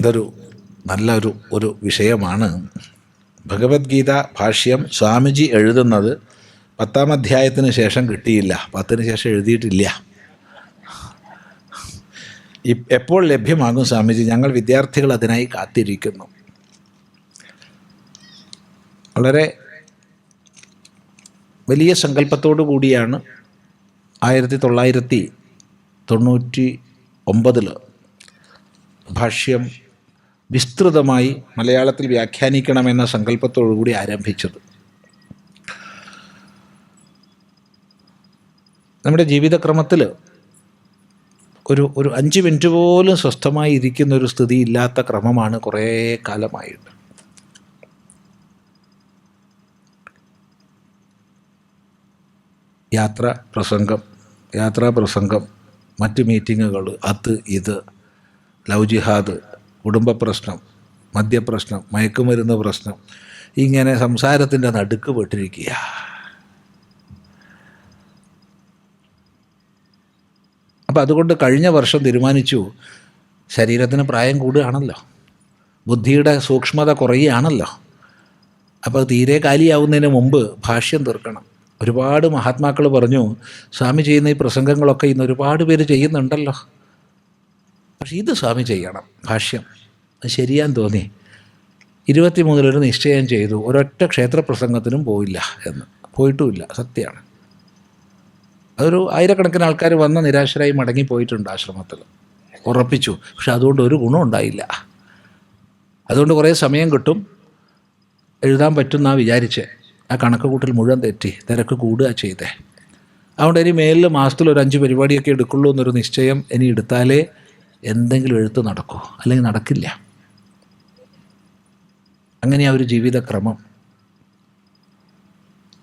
ഇതൊരു നല്ലൊരു ഒരു വിഷയമാണ്. ഭഗവത്ഗീത ഭാഷ്യം സ്വാമിജി എഴുതുന്നത് പത്താം അധ്യായത്തിന് ശേഷം കിട്ടിയില്ല. പത്തിന് ശേഷം എഴുതിയിട്ടില്ല. എപ്പോൾ ലഭ്യമാകും സ്വാമിജി? ഞങ്ങൾ വിദ്യാർത്ഥികൾ അതിനായി കാത്തിരിക്കുന്നു. വളരെ വലിയ സങ്കല്പത്തോടു കൂടിയാണ് ആയിരത്തി തൊള്ളായിരത്തി തൊണ്ണൂറ്റി ഒമ്പതിൽ ഭാഷ്യം വിസ്തൃതമായി മലയാളത്തിൽ വ്യാഖ്യാനിക്കണമെന്ന സങ്കല്പത്തോടുകൂടി ആരംഭിച്ചത്. നമ്മുടെ ജീവിതക്രമത്തിൽ ഒരു ഒരു അഞ്ച് മിനിറ്റ് പോലും സ്വസ്ഥമായി ഇരിക്കുന്ന ഒരു സ്ഥിതി ഇല്ലാത്ത ക്രമമാണ് കുറേ കാലമായിട്ട്. യാത്ര പ്രസംഗം യാത്രാ പ്രസംഗം മറ്റ് മീറ്റിങ്ങുകൾ അത് ഇത് ലവ് ജിഹാദ് കുടുംബ പ്രശ്നം മദ്യപ്രശ്നം മയക്കുമരുന്ന് പ്രശ്നം ഇങ്ങനെ സംസാരത്തിന്റെ നടുക്ക് പെട്ടിരിക്കുക അപ്പോൾ അതുകൊണ്ട് കഴിഞ്ഞ വർഷം തീരുമാനിച്ചു ശരീരത്തിന് പ്രായം കൂടുകയാണല്ലോ ബുദ്ധിയുടെ സൂക്ഷ്മത കുറയുകയാണല്ലോ അപ്പോൾ തീരെ കാലിയാവുന്നതിന് മുമ്പ് ഭാഷ്യം തീർക്കണം. ഒരുപാട് മഹാത്മാക്കൾ പറഞ്ഞു സ്വാമി ചെയ്യുന്ന ഈ പ്രസംഗങ്ങളൊക്കെ ഇന്ന് ഒരുപാട് പേര് ചെയ്യുന്നുണ്ടല്ലോ. പക്ഷേ ഇത് സ്വാമി ചെയ്യണം ഭാഷ്യം. അത് ശരിയാൻ തോന്നി. ഇരുപത്തി മൂന്നിലൊരു നിശ്ചയം ചെയ്തു. ഒരൊറ്റ ക്ഷേത്രപ്രസംഗത്തിനും പോയില്ല എന്ന്. പോയിട്ടുമില്ല. സത്യമാണ് അതൊരു ആയിരക്കണക്കിന് ആൾക്കാർ വന്ന നിരാശരായി മടങ്ങിപ്പോയിട്ടുണ്ട് ആശ്രമത്തിൽ ഉറപ്പിച്ചു. പക്ഷെ അതുകൊണ്ട് ഒരു ഗുണം ഉണ്ടായില്ല. അതുകൊണ്ട് കുറേ സമയം കിട്ടും. എഴുതാൻ പറ്റുന്ന വിചാരിച്ച്. ആ കണക്ക് കൂട്ടൽ മുഴുവൻ തെറ്റി. തിരക്ക് കൂടുക ചെയ്തേ. അതുകൊണ്ട് ഇനി മേലിൽ മാസത്തിൽ ഒരു അഞ്ച് പരിപാടിയൊക്കെ എടുക്കുള്ളൂ എന്നൊരു നിശ്ചയം ഇനി എടുത്താലേ എന്തെങ്കിലും എഴുത്ത് നടക്കൂ. അല്ലെങ്കിൽ നടക്കില്ല. അങ്ങനെയാ ഒരു ജീവിതക്രമം.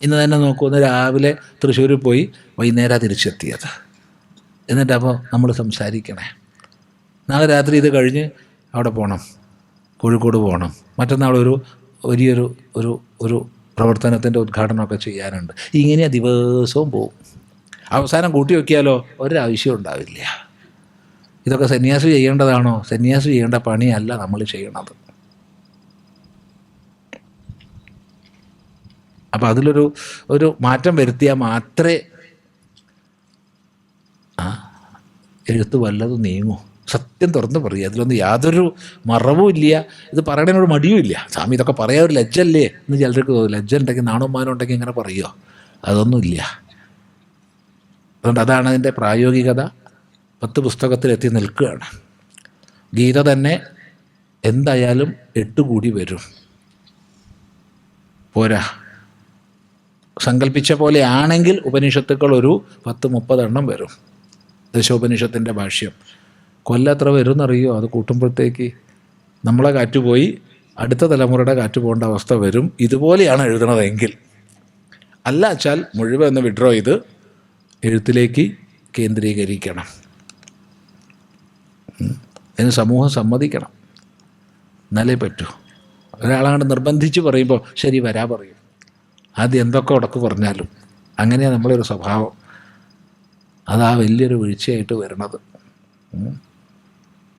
ഇന്ന് തന്നെ നോക്കൂ ഒന്ന് രാവിലെ തൃശ്ശൂരിൽ പോയി വൈകുന്നേരം തിരിച്ചെത്തിയത്. എന്നിട്ട് അപ്പോൾ നമ്മൾ സംസാരിക്കണേ. നാളെ രാത്രി ഇത് കഴിഞ്ഞ് അവിടെ പോകണം കോഴിക്കോട് പോകണം മറ്റന്നാൾ ഒരു വലിയൊരു ഒരു ഒരു പ്രവർത്തനത്തിന്റെ ഉദ്ഘാടനമൊക്കെ ചെയ്യാനുണ്ട്. ഇങ്ങനെ ദിവസവും പോവും. അവസാനം കൂട്ടി വയ്ക്കിയാലോ ഒരാവശ്യം ഉണ്ടാവില്ല. ഇതൊക്കെ സന്യാസി ചെയ്യേണ്ടതാണോ? സന്യാസി ചെയ്യേണ്ട പണിയല്ല നമ്മൾ ചെയ്യണത്. അപ്പോൾ അതിലൊരു ഒരു മാറ്റം വരുത്തിയാൽ മാത്രമേ ആ എഴുത്ത് വല്ലതും നീങ്ങൂ. സത്യം തുറന്ന് പറയുക. അതിലൊന്നും യാതൊരു മറവും ഇല്ല. ഇത് പറയണതിനോട് മടിയും ഇല്ല. സ്വാമി ഇതൊക്കെ പറയാൻ ഒരു ലജ്ജല്ലേ എന്ന് ചിലർക്ക് ലജ്ജ ഉണ്ടെങ്കിൽ നാണോ മാനോ ഉണ്ടെങ്കിൽ ഇങ്ങനെ പറയുമോ അതൊന്നുമില്ല അതുകൊണ്ട് അതാണ് അതിന്റെ പ്രായോഗികത. പത്ത് പുസ്തകത്തിലെത്തി നിൽക്കുകയാണ്. ഗീത തന്നെ എന്തായാലും എട്ട് കൂടി വരും. പോരാ. സങ്കല്പിച്ച പോലെ ആണെങ്കിൽ ഉപനിഷത്തുക്കൾ ഒരു പത്ത് മുപ്പതെണ്ണം വരും. ദശോപനിഷത്തിന്റെ ഭാഷ്യം. കൊല്ലത്ര വരുമെന്നറിയോ അത് കൂട്ടുമ്പോഴത്തേക്ക് നമ്മളെ കാറ്റ് പോയി അടുത്ത തലമുറയുടെ കാറ്റ് പോകേണ്ട അവസ്ഥ വരും. ഇതുപോലെയാണ് എഴുതണതെങ്കിൽ. അല്ല വെച്ചാൽ മുഴുവൻ ഒന്ന് വിഡ്രോ ചെയ്ത് എഴുത്തിലേക്ക് കേന്ദ്രീകരിക്കണം. അതിന് സമൂഹം സമ്മതിക്കണം. എന്നാലേ പറ്റൂ. ഒരാളാണ് നിർബന്ധിച്ച് പറയുമ്പോൾ ശരി വരാ പറയും. ആദ്യം എന്തൊക്കെ ഉടക്ക് പറഞ്ഞാലും അങ്ങനെയാണ് നമ്മളൊരു സ്വഭാവം അതാ വലിയൊരു വീഴ്ചയായിട്ട് ഉം.